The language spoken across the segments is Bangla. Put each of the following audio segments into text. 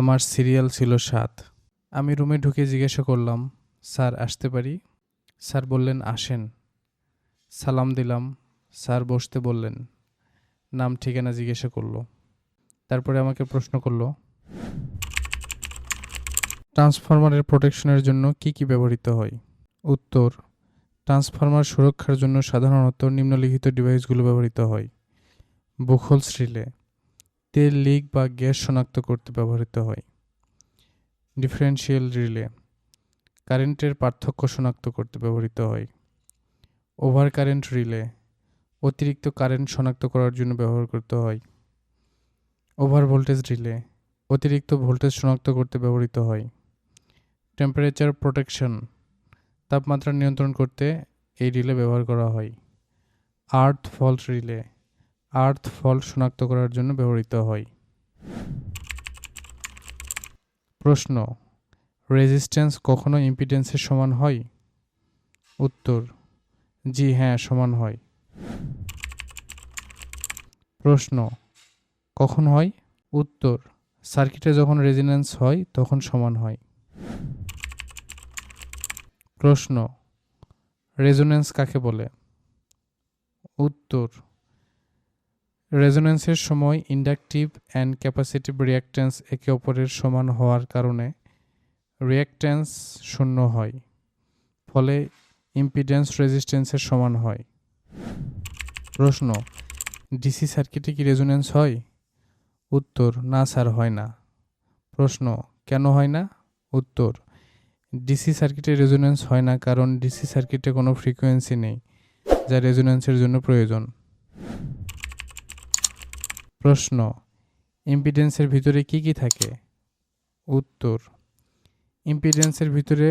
আমার সিরিয়াল ছিল সাত। আমি রুমে ঢুকে জিজ্ঞাসা করলাম, স্যার, আসতে পারি? স্যার বললেন, আসেন। সালাম দিলাম, স্যার বসতে বললেন, নাম, ঠিকানা জিজ্ঞাসা করল। তারপরে আমাকে প্রশ্ন করল, ট্রান্সফরমারের প্রোটেকশনের জন্য কি কি ব্যবহৃত হয়? উত্তর, ট্রান্সফরমার সুরক্ষার জন্য সাধারণত নিম্নলিখিত ডিভাইসগুলো ব্যবহৃত হয়। বুখলস রিলে তেল লিক বা গ্যাস শনাক্ত করতে ব্যবহৃত হয়। ডিফারেন্সিয়াল রিলে কারেন্টের পার্থক্য শনাক্ত করতে ব্যবহৃত হয়। ওভার কারেন্ট রিলে অতিরিক্ত কারেন্ট শনাক্ত করার জন্য ব্যবহার করতে হয়। ওভার ভোল্টেজ রিলে অতিরিক্ত ভোল্টেজ শনাক্ত করতে ব্যবহৃত হয়। টেম্পারেচার প্রোটেকশন তাপমাত্রা নিয়ন্ত্রণ করতে এই রিলে ব্যবহার করা হয়। Earth fault relay earth fault শনাক্ত করার জন্য ব্যবহৃত হয়। প্রশ্ন রেজিস্ট্যান্স কখনো ইম্পিডেন্সের সমান হয়? উত্তর, জি হ্যাঁ সমান হয়। প্রশ্ন, কখন হয়? উত্তর, সার্কিটে যখন রেজিনেন্স হয়, তখন সমান হয়। প্রশ্ন রেজোনেন্স কাকে বলে? উত্তর রেজোনেন্সের সময় ইন্ডাকটিভ অ্যান্ড ক্যাপাসিটিভ রিয়াক্ট্যান্স একে অপরের সমান হওয়ার কারণে রিয়াক্ট্যান্স শূন্য হয়, ফলে ইম্পিডেন্স রেজিস্ট্যান্সের সমান হয়। প্রশ্ন, ডিসি সার্কিটে কি রেজোনেন্স হয়? উত্তর, না স্যার, হয় না। প্রশ্ন, কেন হয় না? উত্তর, ডিসি সার্কিটে রেজোনেন্স হয় না কারণ ডিসি সার্কিটে কোনো ফ্রিকোয়েন্সি নেই যা রেজোনেন্সের জন্য প্রয়োজন। প্রশ্ন ইম্পিডেন্সের ভিতরে কি কি থাকে? উত্তর ইম্পিডেন্সের ভিতরে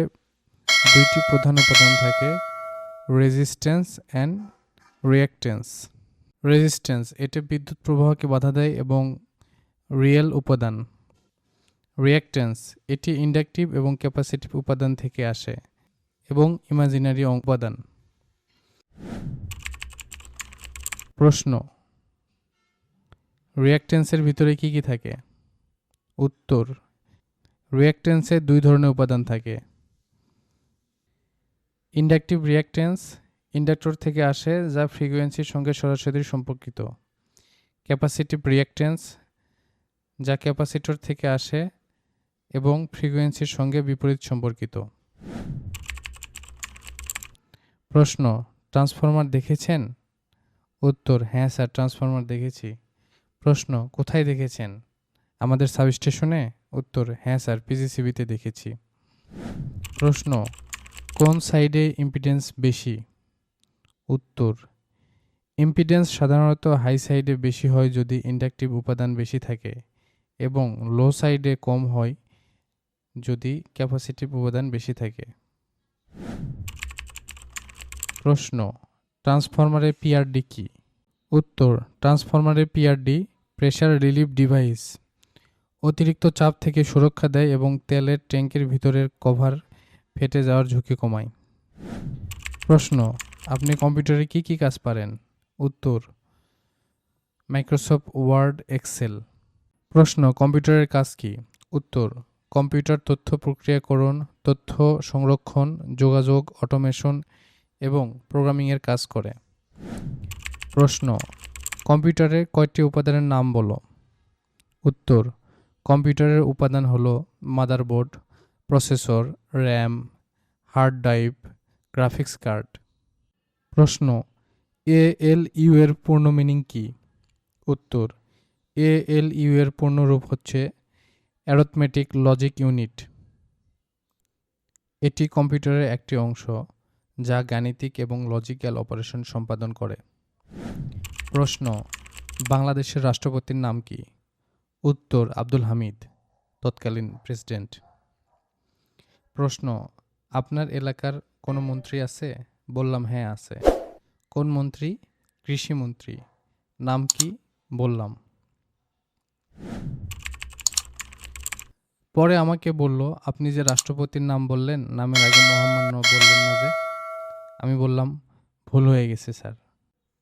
দুইটি প্রধান উপাদান থাকে রেজিস্ট্যান্স অ্যান্ড রিয়াক্ট্যান্স রেজিস্ট্যান্স এটি বিদ্যুৎ প্রবাহকে বাধা দেয় এবং রিয়েল উপাদান। রিয়াক্ট্যান্স এটি ইন্ডাকটিভ এবং ক্যাপাসিটিভ উপাদান থেকে আসে এবং ইমাজিনারি উপাদান। প্রশ্ন রিয়াক্ট্যান্সের ভিতরে কি কি থাকে? উত্তর রিয়াক্ট্যান্সে দুই ধরনের উপাদান থাকে। ইন্ডাকটিভ রিয়াক্ট্যান্স ইন্ডাক্টর থেকে আসে যা ফ্রিকোয়েন্সির সঙ্গে সরাসরি সম্পর্কিত। ক্যাপাসিটিভ রিয়াক্ট্যান্স যা ক্যাপাসিটর থেকে আসে এবং ফ্রিকোয়েন্সির সঙ্গে বিপরীত সম্পর্কিত। প্রশ্ন ট্রান্সফরমার দেখেছেন? উত্তর হ্যাঁ স্যার ট্রান্সফরমার দেখেছি। প্রশ্ন, কোথায় দেখেছেন? আমাদের সাবস্টেশনে? উত্তর হ্যাঁ স্যার পিজিসিবিতে দেখেছি। প্রশ্ন, কোন সাইডে ইম্পিডেন্স বেশি? উত্তর ইম্পিডেন্স সাধারণত হাই সাইডে বেশি হয় যদি ইন্ডাকটিভ উপাদান বেশি থাকে এবং লো সাইডে কম হয় যদি ক্যাপাসিটিভ উপাদান বেশি থাকে। প্রশ্ন, ট্রান্সফরমারের পিআরডি কি? উত্তর, ট্রান্সফরমারের পিআরডি প্রেশার রিলিফ ডিভাইস। অতিরিক্ত চাপ থেকে সুরক্ষা দেয় এবং তেলের ট্যাঙ্কের ভিতরের কভার ফেটে যাওয়ার ঝুঁকি কমায়। প্রশ্ন, আপনি কম্পিউটারে কি কি কাজ পারেন? উত্তর, মাইক্রোসফট ওয়ার্ড, এক্সেল। প্রশ্ন, কম্পিউটারের কাজ কি? উত্তর, কম্পিউটার তথ্য প্রক্রিয়াকরণ, তথ্য সংরক্ষণ, যোগাযোগ, অটোমেশন এবং প্রোগ্রামিংয়ের কাজ করে। প্রশ্ন, কম্পিউটারে কয়টি উপাদানের নাম বলো? উত্তর, কম্পিউটারের উপাদান হলো motherboard, processor, RAM, hard drive, graphics card. প্রশ্ন এ এল ইউ এর পূর্ণ মিনিং কি? উত্তর এ এল ইউ এর পূর্ণরূপ হচ্ছে অ্যারথমেটিক লজিক ইউনিট। এটি কম্পিউটারের একটি অংশ যা গাণিতিক এবং লজিক্যাল অপারেশন সম্পাদন করে। প্রশ্ন, বাংলাদেশের রাষ্ট্রপতির নাম কি? উত্তর, আব্দুল হামিদ, তৎকালীন প্রেসিডেন্ট। প্রশ্ন, আপনার এলাকার কোনো মন্ত্রী আছে? বললাম হ্যাঁ আছে। কোন মন্ত্রী? কৃষিমন্ত্রী নাম কি? বললাম। পরে আমাকে বলল, আপনি যে রাষ্ট্রপতির নাম বললেন, নামের আগে মহামান্য বললেন না যে? আমি বললাম, ভুল হয়ে গেছে, স্যার।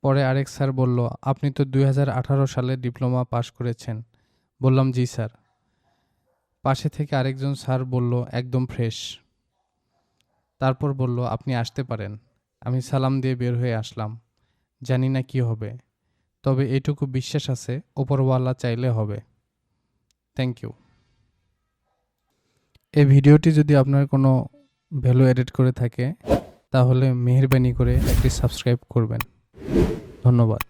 পরে আরেক স্যার বলল, আপনি তো দু হাজার আঠারো সালে ডিপ্লোমা পাশ করেছেন। বললাম, জি, স্যার। পাশে থেকে আরেকজন স্যার বলল, একদম ফ্রেশ। তারপর বলল, আপনি আসতে পারেন। আমি সালাম দিয়ে বের হয়ে আসলাম। জানি না কি হবে। তবে এটুকু বিশ্বাস আছে, ওপরওয়ালা চাইলে হবে। থ্যাংক ইউ এই ভিডিওটি যদি আপনার কোনো ভ্যালু এডিট করে থাকে, তাহলে মেহেরবানি করে একটি সাবস্ক্রাইব করবেন। ধন্যবাদ।